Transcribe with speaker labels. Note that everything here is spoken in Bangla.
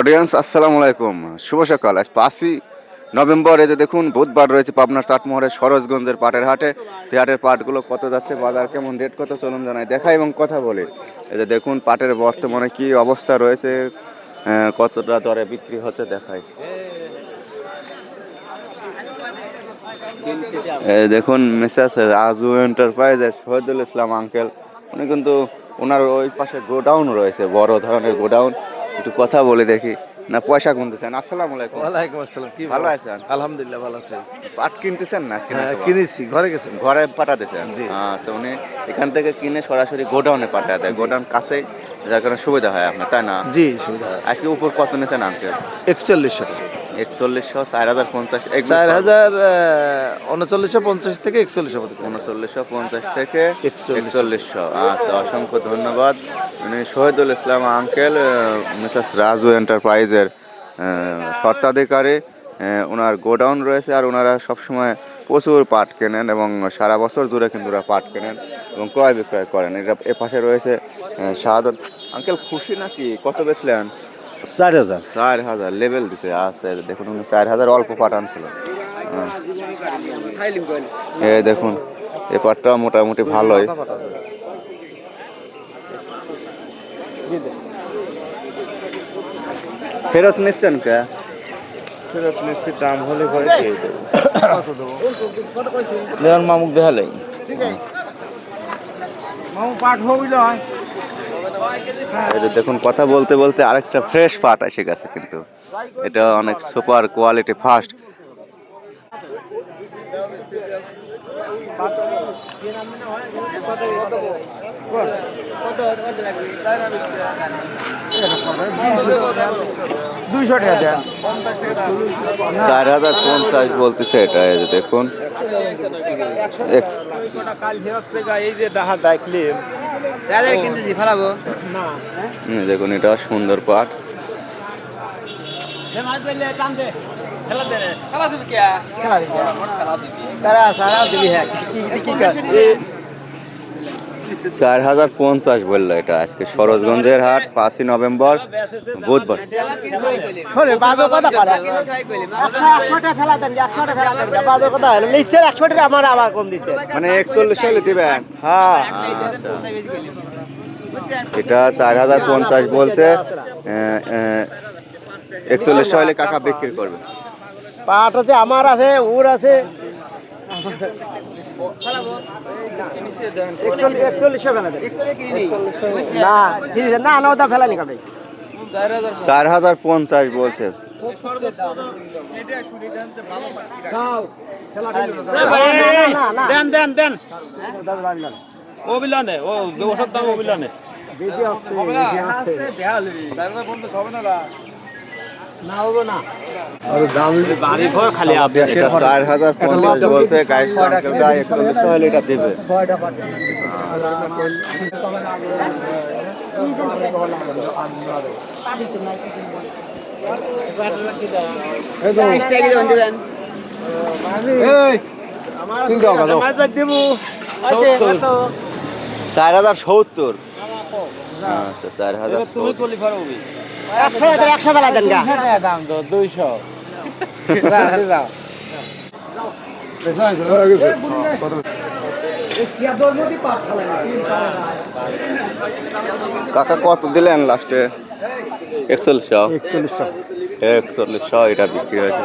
Speaker 1: অডিয়েন্স আসসালামু আলাইকুম শুভ সকাল আজ পাঁচই নভেম্বর এই যে দেখুন, বুধবার রয়েছে পাবনার চাটমোহরের সরোজগঞ্জের পাটের হাটে। তো হাটের পাটগুলো কত যাচ্ছে, বাজার কেমন রেট কত, চলুন জানাই। দেখাই এবং কথা বলি। এই যে দেখুন, পাটের বর্তমানে কি অবস্থা রয়েছে কতটা দরে বিক্রি হচ্ছে, দেখাই। দেখুন, মিসেস রাজু এন্টারপ্রাইজের শহীদুল ইসলাম আঙ্কেল উনি কিন্তু ওনার ওই পাশে গোডাউন রয়েছে বড় ধরনের গোডাউন। একটু কথা বলে দেখি। না পয়সা গুনতেছেন। আসসালামু আলাইকুম।
Speaker 2: ওয়ালাইকুম আসসালাম। কি
Speaker 1: ভালো আছেন?
Speaker 2: আলহামদুলিল্লাহ ভালো আছেন
Speaker 1: পাট কিনতেছেন না আজকে
Speaker 2: হ্যাঁ কিনেছি। ঘরে গেছেন?
Speaker 1: ঘরে পাঠাতেছেন?
Speaker 2: জি।
Speaker 1: আচ্ছা উনি এখান থেকে কিনে সরাসরি গোডাউনে পাঠায় দেয়। গোডাউন কাছে যার কারণে সুবিধা হয় আপনার তাই না?
Speaker 2: জি সুবিধা
Speaker 1: আজকে উপর কত নিয়েছেন আঙ্কেল
Speaker 2: একচল্লিশশো টাকা।
Speaker 1: একচল্লিশশো চার হাজার পঞ্চাশ
Speaker 2: চার হাজার উনচল্লিশশো পঞ্চাশ থেকে একচল্লিশশো
Speaker 1: উনচল্লিশশো পঞ্চাশ থেকে
Speaker 2: একচল্লিশশো।
Speaker 1: আচ্ছা অসংখ্য ধন্যবাদ। উনি শহীদুল ইসলাম আঙ্কেল মিসেস রাজু এন্টারপ্রাইজের স্বত্বাধিকারী। ওনার গোডাউন রয়েছে আর ওনারা সবসময় প্রচুর পাট কেনেন এবং সারা বছর জুড়ে কিন্তু ওরা পাট কেনেন এবং ক্রয় বিক্রয় করেন। এটা এ পাশে রয়েছে শাহাদত। আঙ্কেল খুশি নাকি? কত বেচলেন?
Speaker 2: চার হাজার।
Speaker 1: চার হাজার লেভেল দিছে এই দেখুন চার হাজার অল্প পাট আনছিল। হ্যাঁ। এই দেখুন এই পাটটা মোটামুটি ভালোই। ফেরত নিচ্ছেন কে?
Speaker 2: ফেরত নিচ্ছি দাম হলে পরে দিয়ে দেবো। দেওয়ার মামুক দেখালেই।
Speaker 1: এই যে দেখুন কথা বলতে বলতে আরেকটা ফ্রেশ পাট এসে গেছে কিন্তু। এটা অনেক সুপার কোয়ালিটি ফাস্ট
Speaker 2: দুইশো
Speaker 1: চার হাজার পঞ্চাশ বলতেছে এটা দেখুন।
Speaker 2: এই যে ডাহা দেখলি
Speaker 1: হুম, দেখুন এটা সুন্দর পাট।
Speaker 2: সারা সারা দিবি হ্যাঁ। কি কি কি কাজ
Speaker 1: চার হাজার পঞ্চাশ বলল এটা আজকে সরোজগঞ্জের হাট পাঁচই নভেম্বর বুধবার। মানে একচল্লিশ দিবেন?
Speaker 2: হ্যাঁ।
Speaker 1: এটা চার হাজার পঞ্চাশ বলছে একচল্লিশ হলে কাকা বিক্রি করবে।
Speaker 2: পাট আছে আমার আছে ওর আছে। না না না নি
Speaker 1: চার হাজার পঞ্চাশ বলছে।
Speaker 3: দেন দেন দেন। অবিলানে ও ওষুধ দাম অবিলানে
Speaker 2: বেশি আসছে বেশি আসছে
Speaker 3: বাড়ি ঘর খালি
Speaker 1: এটা চার হাজার চার সত্তর। আচ্ছা চার হাজার
Speaker 3: তুমি
Speaker 2: একশো ফেলা দেন
Speaker 3: দাম তো দুইশো
Speaker 1: কাকা কত দিলেন লাস্টে? একচল্লিশশো।
Speaker 2: একচল্লিশশো।
Speaker 1: একচল্লিশশো এটা বিক্রি হয়েছে।